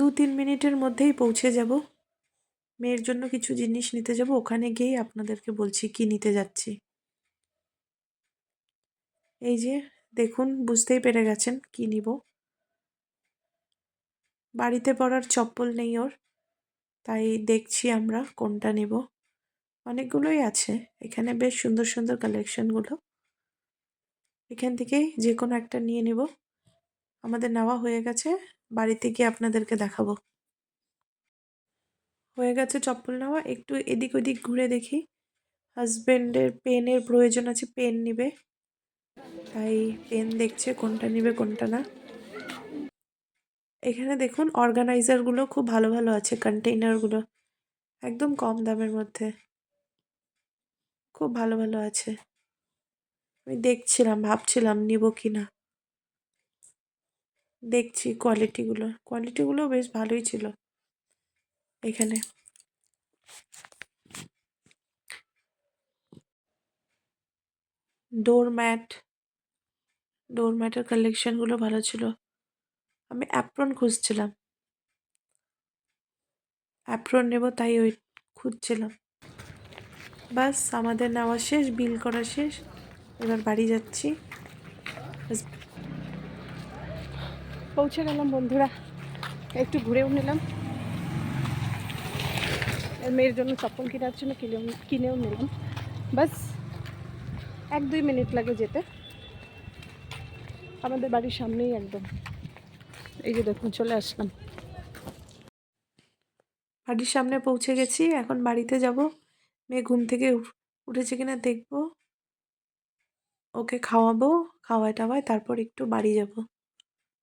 দু তিন মিনিটের মধ্যেই পৌঁছে যাব। মেয়ের জন্য কিছু জিনিস নিতে যাব। ওখানে গিয়েই আপনাদেরকে বলছি কি নিতে যাচ্ছি। এই যে, দেখুন, বুঝতেই পেরে গেছেন কি নিব। বাড়িতে পরার চপ্পল নেই ওর, তাই দেখছি আমরা কোনটা নেব। অনেকগুলোই আছে। এখানে বেশ সুন্দর সুন্দর কালেকশনগুলো এখান থেকেই যে কোনো একটা নিয়ে নেব। আমাদের নেওয়া হয়ে গেছে। বাড়িতে গিয়ে আপনাদেরকে দেখাবো। হয়ে গেছে চপ্পল নেওয়া। একটু এদিক ওদিক ঘুরে দেখি। হাজবেন্ডের পেনের প্রয়োজন আছে, পেন নিবে। তাই পেন দেখছে, কোনটা নিবে, কোনটা না। এখানে দেখুন অর্গানাইজারগুলো খুব ভালো ভালো আছে কন্টেইনারগুলো একদম কম দামের মধ্যে। খুব ভালো ভালো আছে। আমি দেখছিলাম, ভাবছিলাম নিব কি না দেখছি কোয়ালিটিগুলো কোয়ালিটিগুলো বেশ ভালোই ছিল এখানে। ডোরম্যাট ডোরম্যাটের কালেকশনগুলো ভালো ছিল। আমি অ্যাপ্রন খুঁজছিলাম। অ্যাপ্রন নেব তাই ওই খুঁজছিলাম। বাস, আমাদের নেওয়া শেষ বিল করা শেষ। এবার বাড়ি যাচ্ছি। পৌঁছে গেলাম বন্ধুরা। একটু ঘুরেও নিলাম। মেয়ের জন্য চপ্পল কেনার জন্য কিনেও কিনেও নিলাম। বাস, এক দুই মিনিট লাগে যেতে। আমাদের বাড়ির সামনেই একদম। এই যে দেখুন, চলে আসলাম। বাড়ির সামনে পৌঁছে গেছি, এখন বাড়িতে যাব। মেয়ে ঘুম থেকে উঠ- উঠেছে কিনা দেখব। ওকে খাওয়াবো খাওয়াই টাওয়াই তারপর একটু বাড়ি যাব।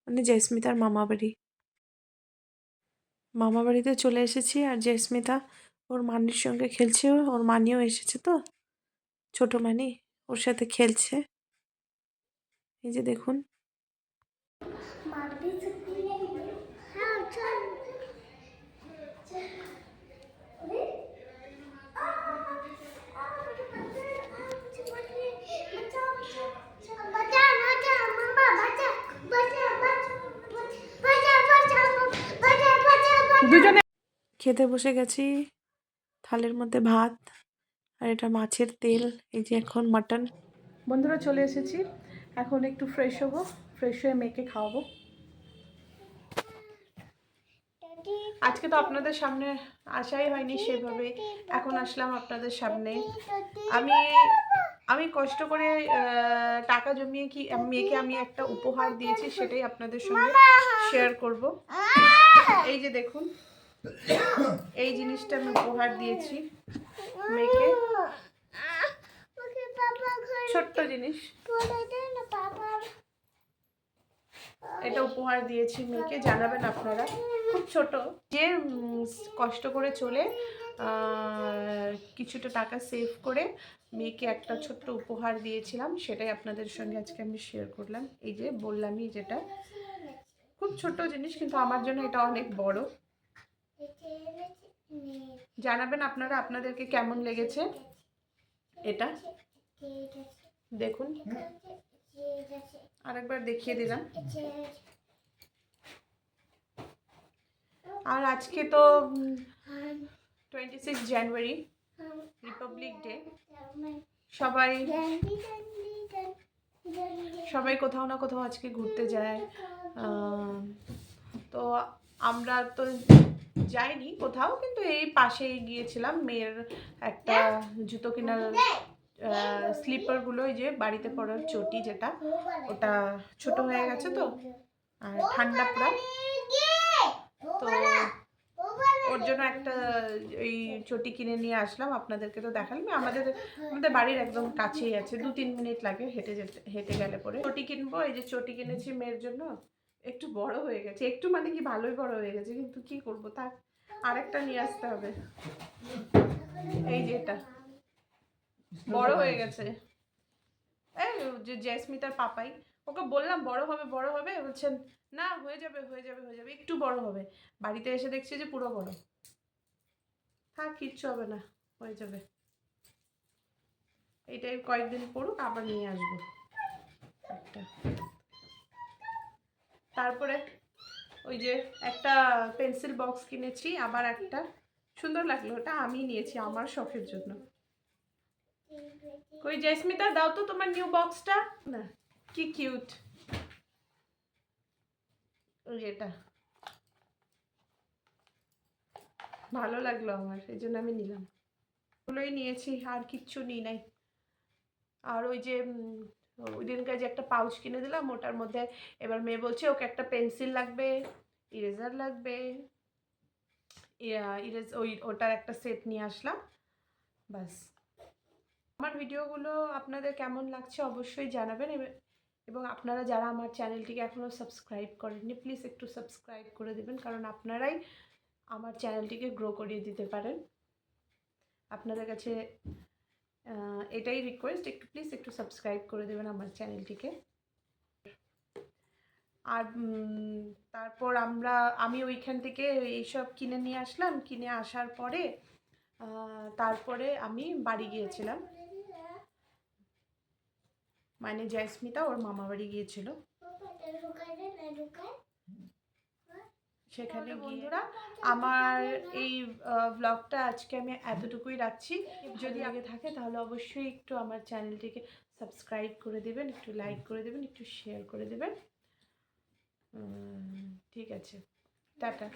মানে জয়স্মিতার মামা বাড়ি মামা বাড়িতে চলে এসেছি আর জয়স্মিতা ওর মানির সঙ্গে খেলছে। ওর মানিও এসেছে তো, ছোট মানি ওর সাথে খেলছে। এই যে দেখুন। খেতে বসে গেছি। থালের মধ্যে ভাত আর এটা মাছের তেল, এই যে এখন মাটন। বন্ধুরা চলে এসেছি। এখন একটু ফ্রেশ হব ফ্রেশ হয়ে মেয়েকে খাওয়াবো। আজকে তো আপনাদের সামনে আসাই হয়নি সেভাবে। এখন আসলাম আপনাদের সামনে। আমি আমি কষ্ট করে টাকা জমিয়ে কি মেয়েকে আমি একটা উপহার দিয়েছি সেটাই আপনাদের সঙ্গে শেয়ার করব। এই যে দেখুন। এই জিনিসটা আমি উপহার দিয়েছি মেয়েকে। ছোট্ট জিনিস। এটা উপহার দিয়েছি মেয়েকে, জানাবেন আপনারা। খুব ছোট। যে কষ্ট করে চলে কিছুটা টাকা সেভ করে মেয়েকে একটা ছোট্ট উপহার দিয়েছিলাম, সেটাই আপনাদের সঙ্গে আজকে আমি শেয়ার করলাম। এই যে, বললামই যেটা। খুব ছোট জিনিস, কিন্তু আমার জন্য এটা অনেক বড়। জানাবেন আপনারা আপনাদেরকে কেমন লেগেছে? এটা? দেখুন। আরেকবার দেখিয়ে দিলাম। আর আজকে তো twenty six January Republic Day সবাই সবাই কোথাও না কোথাও আজকে ঘুরতে যায়। তো আমরা তো যাইনি কোথাও কিন্তু এই পাশেই গিয়েছিলাম মেয়ের একটা জুতো কেনার স্লিপারগুলো ওই যে বাড়িতে পড়ার চটি যেটা ওটা ছোট হয়ে গেছে তো আর ঠান্ডা পুরা। তো ওর জন্য একটা এই চটি কিনে নিয়ে আসলাম আপনাদেরকে তো দেখালাম আমাদের আমাদের বাড়ির একদম কাছেই আছে দু তিন মিনিট লাগে হেঁটে যেতে হেঁটে গেলে পরে। চটি কিনবো এই যে চটি কিনেছি মেয়ের জন্য একটু বড় হয়ে গেছে। একটু মানে কি ভালোই বড় হয়ে গেছে, কিন্তু কি করব? তার আরেকটা নিয়ে আসতে হবে। এই যে এটা। বড় হয়ে গেছে। এই যে জয়স্মিতার পাপাই। ওকে বললাম, বড় হবে বড় হবে। বলছেন, না, হয়ে যাবে হয়ে যাবে হয়ে যাবে। একটু বড় হবে। বাড়িতে এসে দেখছি যে পুরো বড়। থাক, কিচ্ছু হবে না, হয়ে যাবে। এইটাই কয়েকদিন পড়ুক, আবার নিয়ে আসব। একটা। তারপরে ওই যে একটা পেন্সিল বক্স কিনেছি, আবার একটা। সুন্দর লাগল, ওটা আমি নিয়েছি আমার শখের জন্য। কই জয়স্মিতা, দাও তো তোমার নিউ বক্সটা না, কি কিউট এটা। ভালো লাগল আমার, এই জন্য আমি নিলাম। ওগুলোই নিয়েছি, আর কিচ্ছু নিই নাই। আর ওই যে ওই দিনকার যে একটা পাউচ কিনে দিলাম, ওটার মধ্যে এবার মেয়ে বলছে, ওকে একটা পেন্সিল লাগবে ইরেজার লাগবে। ইরেজ ওই, ওটার একটা সেট নিয়ে আসলাম। বাস আমার ভিডিওগুলো আপনাদের কেমন লাগছে অবশ্যই জানাবেন এবং আপনারা যারা আমার চ্যানেলটিকে এখনও সাবস্ক্রাইব করেননি প্লিজ একটু সাবস্ক্রাইব করে দেবেন, কারণ আপনারাই আমার চ্যানেলটিকে গ্রো করিয়ে দিতে পারেন। আপনাদের কাছে এটাই রিকোয়েস্ট একটু প্লিজ একটু সাবস্ক্রাইব করে দেবেন আমার চ্যানেলটিকে আর তারপর আমরা, আমি ওইখান থেকে এইসব কিনে নিয়ে আসলাম, কিনে আসার পরে তারপরে আমি বাড়ি গিয়েছিলাম। মানে জয়স্মিতা ওর মামা বাড়ি গিয়েছিল। সেখানে বন্ধুরা আমার এই ব্লগটা আজকে আমি এতটুকুই রাখছি। যদি আগে থাকে তাহলে অবশ্যই একটু আমার চ্যানেলটিকে সাবস্ক্রাইব করে দেবেন একটু লাইক করে দেবেন একটু শেয়ার করে দেবেন। ঠিক আছে। টাটা।